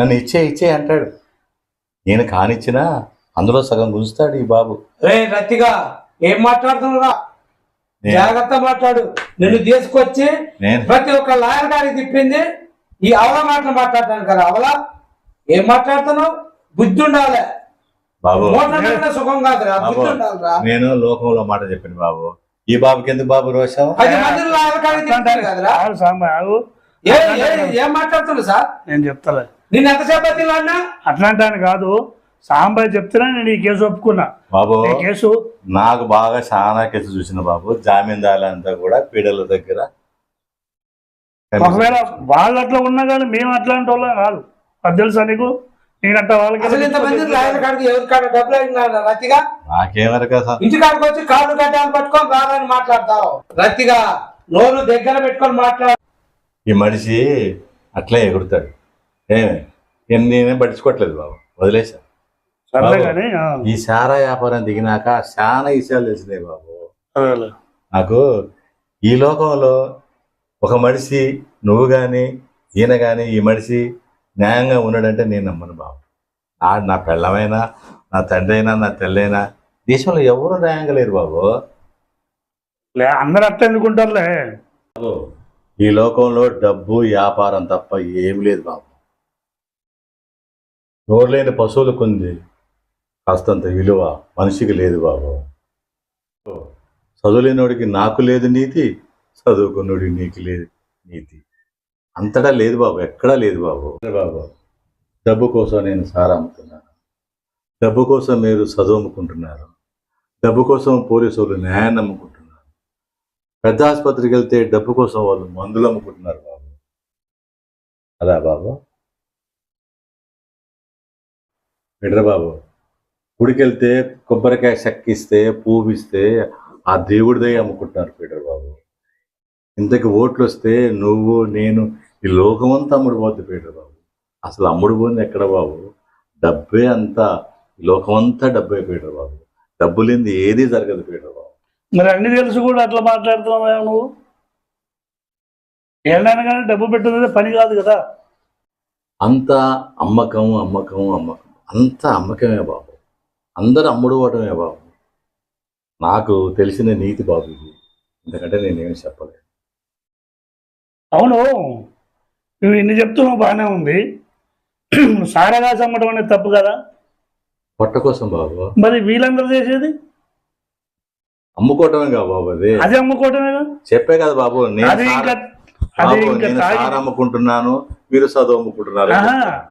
నన్ను ఇచ్చే ఇచ్చే అంటాడు. నేను కానిచ్చినా అందులో సగం గుంజుతాడు ఈ బాబు. రే రతిగా ఏం మాట్లాడుతున్నావురా? నేను- జాగ్రత్త మాట్లాడు. నిన్ను తీసుకొచ్చి నేను ప్రతి ఒక్క లాయర్ గారికి తిప్పింది ఈ అవల మాటలు మాట్లాడతాను కదా. అవల ఏం మాట్లాడుతున్నావు? బుద్ధి ఉండాలి. బాబు సుఖం కాదురా బాబు బుద్ధి ఉండాలిరా. నేను లోకంలో మాట చెప్పాను బాబు. ఈ బాబుకి ఎందుకు బాబు రోషం? పది మంది లాయర్ గారికి కదరా. ఏ మాట్లాడుతున్నావు సార్? నేను చెప్తాలే. నిన్ను ఎంతసేపు తిన్నా అట్లాంటి కాదు. సాంబాయి చెప్తున్నా నేను ఈ కేసు ఒప్పుకున్నా. బాబు ఈ కేసు నాకు బాగా చాలా కేసు చూసిన బాబు. జామీందారులంతా కూడా పీడల దగ్గర ఒకవేళ వాళ్ళు అట్లా ఉన్నా కానీ మేము అట్లాంటి వాళ్ళం కాదు. అది తెలుసా నీకు? నేనంట వాళ్ళకి నాకేమరక సార్? ఇంటి కాడికి వచ్చి కాళ్ళు గడ్డాలు పట్టుకొని రాదని మాట్లాడతావు. రతిగా నోరు దగ్గర పెట్టుకొని మాట్లాడు. ఈ మనిషి అట్లే ఎగురుతాడు. నేను నేనేం పట్టించుకోవట్లేదు బాబు. వదిలేసా ఆ, ఈ సారా వ్యాపారం దిగినాక చాలా విషయాలు తెలిసినాయి బాబు. నాకు ఈ లోకంలో ఒక మనిషి నువ్వు కానీ ఈయన కానీ ఈ మనిషి న్యాయంగా ఉన్నాడంటే నేను నమ్మను బాబు. నా నా పెళ్ళమైనా నా తండ్రి అయినా నా తెల్లైనా దేశంలో ఎవరు న్యాయంగా లేరు బాబు. లే అందరు అట్లా ఎందుకుంటారులే ఈ లోకంలో డబ్బు వ్యాపారం తప్ప ఏమి లేదు బాబు. నోరులేని పశువులు ఉంది కాస్తంత విలువ మనిషికి లేదు బాబు. చదువులేనోడికి నాకు లేదు నీతి చదువుకున్నోడికి నీకు లేదు నీతి. అంతటా లేదు బాబు ఎక్కడా లేదు బాబు. బాబు. డబ్బు కోసం నేను సారా అమ్ముతున్నాను. డబ్బు కోసం మీరు చదువు అమ్ముకుంటున్నారు. డబ్బు కోసం పోలీసు వాళ్ళు న్యాయాన్ని అమ్ముకుంటున్నారు పెద్ద ఆసుపత్రికి వెళ్తే డబ్బు కోసం వాళ్ళు మందులు అమ్ముకుంటున్నారు బాబు. అలా బాబు? విడరా బాబు? గుడికి వెళ్తే కొబ్బరికాయ చెక్కిస్తే పూవిస్తే ఆ దేవుడిదే అమ్ముకుంటున్నారు పీటర్ బాబు. ఇంతకి ఓట్లు వస్తే నువ్వు నేను ఈ లోకమంతా అమ్ముడు పోద్ది పీటర్ బాబు. అసలు అమ్ముడు పోయింది ఎక్కడ బాబు? డబ్బే అంతా లోకమంతా డబ్బే పీటర్ బాబు. డబ్బు లేనిది ఏదీ జరగదు పీటర్ బాబు. మరి అన్ని తెలుసు కూడా అట్లా మాట్లాడుతున్నావు నువ్వు? ఏళ్ళైనా కానీ డబ్బు పెట్టేది పని కాదు కదా. అంత అమ్మకం అమ్మకం అమ్మకం. అంత అమ్మకమే బాబు. అందరు అమ్ముడు పోవటమే బాబు. నాకు తెలిసిన నీతి బాబు ఇది. ఎందుకంటే నేనేమి చెప్పలేదు. అవును. నువ్వు ఇన్ని చెప్తున్నావు బాగానే ఉంది. సారాగా అమ్మటం అనేది తప్పు కదా? పొట్ట కోసం బాబు. మరి వీళ్ళందరూ చేసేది? అమ్ముకోవటమే కదా బాబు అది. అది అమ్ముకోవటమే కదా? చెప్పే కదా బాబు. నేను అది ఇంకా సారా- అమ్ముకుంటున్నాను మీరు చదువు అమ్ముకుంటున్నారు